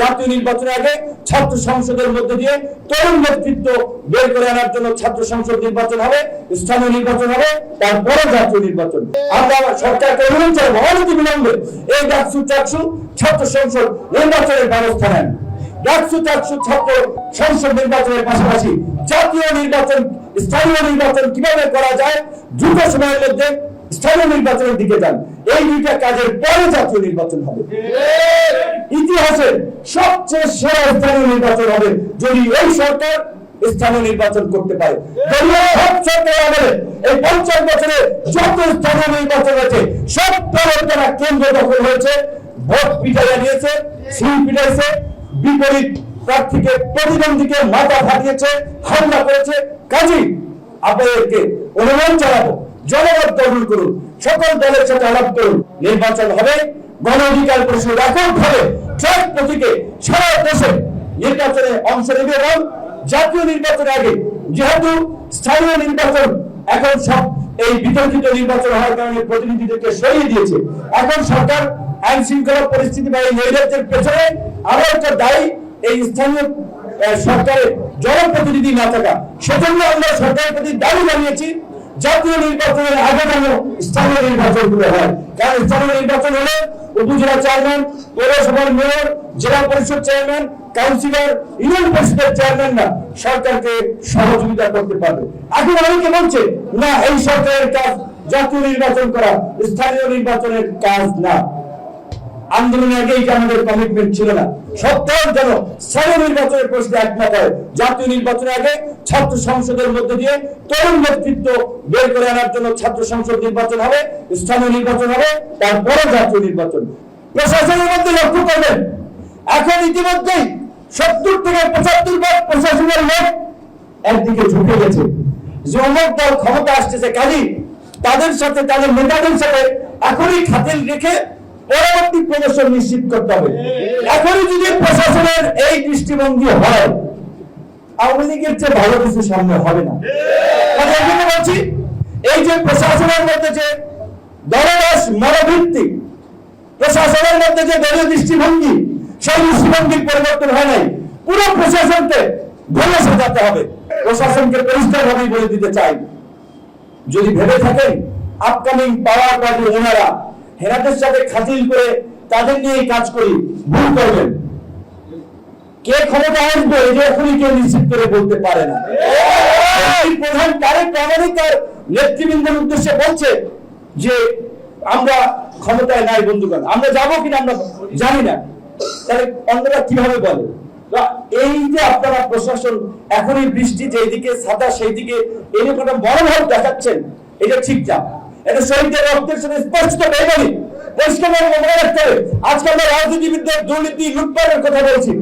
জাতীয় নির্বাচনের আগে ছাত্র সংসদের মধ্যে দিয়ে তরুণ নেতৃত্ব বের করে আনার জন্য ছাত্র সংসদ নির্বাচন হবে, স্থানীয় নির্বাচন হবে, তারপরে জাতীয় নির্বাচন। আমরা সরকারকে অনুরোধ জানাব, অনতি বিলম্বে এই ডাকসু চাকসু ছাত্র সংসদ নির্বাচনের ব্যবস্থা নেন। ডাকসু চাকসু ছাত্র সংসদ নির্বাচনের পাশাপাশি জাতীয় নির্বাচন, স্থানীয় নির্বাচন কীভাবে করা যায়, দ্রুত সময়ের মধ্যে স্থানীয় নির্বাচনের দিকে যান। এই দুইটা কাজের পরে জাতীয় নির্বাচন হবে। ইতিহাসে সবচেয়ে সেরা স্থানীয় নির্বাচন হবে যদি এই সরকার স্থানীয় নির্বাচন করতে পারে। এই পঞ্চাশ বছরে যত স্থানীয় নির্বাচন হয়েছে, সব দ্বারা কেন্দ্র দখল হয়েছে, ভোট পিটাইয়া দিয়েছে, সিল পিটাইছে, বিপরীত প্রার্থীকে প্রতিদ্বন্দ্বীকে মাথা ফাটিয়েছে, হামলা করেছে। কাজী, আপনাদেরকে অনুরোধ জানাব, জনমত গ্রহণ করুন, সকল দলের সাথে আলাপ করুন, নির্বাচন হবে। গণ অধিকার পরিষদ হবে ট্রাক প্রতীকে সারা দেশে নির্বাচনে অংশ নেবে এবং জাতীয় নির্বাচনের আগে যেহেতু স্থানীয় নির্বাচন এখন সব এই বিতর্কিত নির্বাচন হওয়ার কারণে প্রতিনিধিদেরকে সরিয়ে দিয়েছে। এখন সরকার আইন শৃঙ্খলা পরিস্থিতি বা এই নৈরাজ্যের পেছনে আরও একটা দায়ী এই স্থানীয় সরকারের জনপ্রতিনিধি না থাকা। সেজন্য আমরা সরকারের প্রতি দাবি জানিয়েছি, জাতীয় নির্বাচনের আগে যেন স্থানীয় নির্বাচনগুলো হয়। কারণ স্থানীয় নির্বাচন হলে উপজেলা চেয়ারম্যান, পৌরসভার মেয়র, জেলা পরিষদ চেয়ারম্যান, কাউন্সিলর, ইউনিয়ন পরিষদের চেয়ারম্যানরা সরকারকে সহযোগিতা করতে পারবে। এখন অনেকে বলছে, না, এই সরকারের কাজ জাতীয় নির্বাচন করা, স্থানীয় নির্বাচনের কাজ না। আন্দোলনের আগে আমাদের কমিটমেন্ট ছিল না। যেন নির্বাচনের প্রশ্নে একমত হয়। জাতীয় নির্বাচনের আগে ছাত্র সংসদের মধ্যে দিয়ে তরুণ নেতৃত্ব বের করে আনার জন্য ছাত্র সংসদ নির্বাচন হবে, স্থানীয় নির্বাচন হবে, তারপরে জাতীয় নির্বাচন। প্রশাসনের মধ্যে লক্ষ্য করবেন, এখন ইতিমধ্যেই সত্তর থেকে পঁচাত্তর বার প্রশাসনের লোক একদিকে ঝুঁকে গেছে। যে দল ক্ষমতা আসতেছে কাজী, তাদের সাথে, তাদের নেতাদের সাথে এখনই খাতিল রেখে পরবর্তী প্রদর্শন নিশ্চিত করতে হবে। এখনই যদি প্রশাসনের এই দৃষ্টিভঙ্গি হয়, আওয়ামী লীগের চেয়ে ভালো কিছু সামনে হবে না। মানে বলছি, এই যে প্রশাসনের মধ্যে যে দলদাস মনোভিত্তিক, প্রশাসনের মধ্যে যে দলীয় দৃষ্টিভঙ্গি, সেই দৃষ্টিভঙ্গির পরিবর্তন হয় নাই। পুরো প্রশাসনকে ভেঙে সাজাতে হবে। প্রশাসনকে পরিষ্কার ভাবেই বলে দিতে চাই। যদি ভেবে থাকেন আপকামিং পাওয়ার পার্টি ওনারা হেরাদের সাথে খাতিল করে তাদের নিয়ে কাজ করি। ভুল করবেন। কে ক্ষমতা আসবে যে এখনই কেউ নিশ্চিত করে বলতে পারে না। প্রধান নেতৃবৃন্দের উদ্দেশ্যে বলছে যে, আমরা ক্ষমতায় নাই, বন্ধুগণ। আমরা যাব কিনা আমরা জানি না। তাহলে অন্যরা কীভাবে বলে? এই যে আপনারা প্রশাসন, এখনই বৃষ্টি যেদিকে সাদা সেই দিকে এরকম মনোভাব দেখাচ্ছেন, এটা ঠিক না। এটা শহীদদের রক্তের সাথে স্পষ্ট বেমানি পরিষ্কার মনে রাখতে হবে। আজকে আমরা রাজনীতিবিদদের দুর্নীতি লুটপাটের কথা বলছি।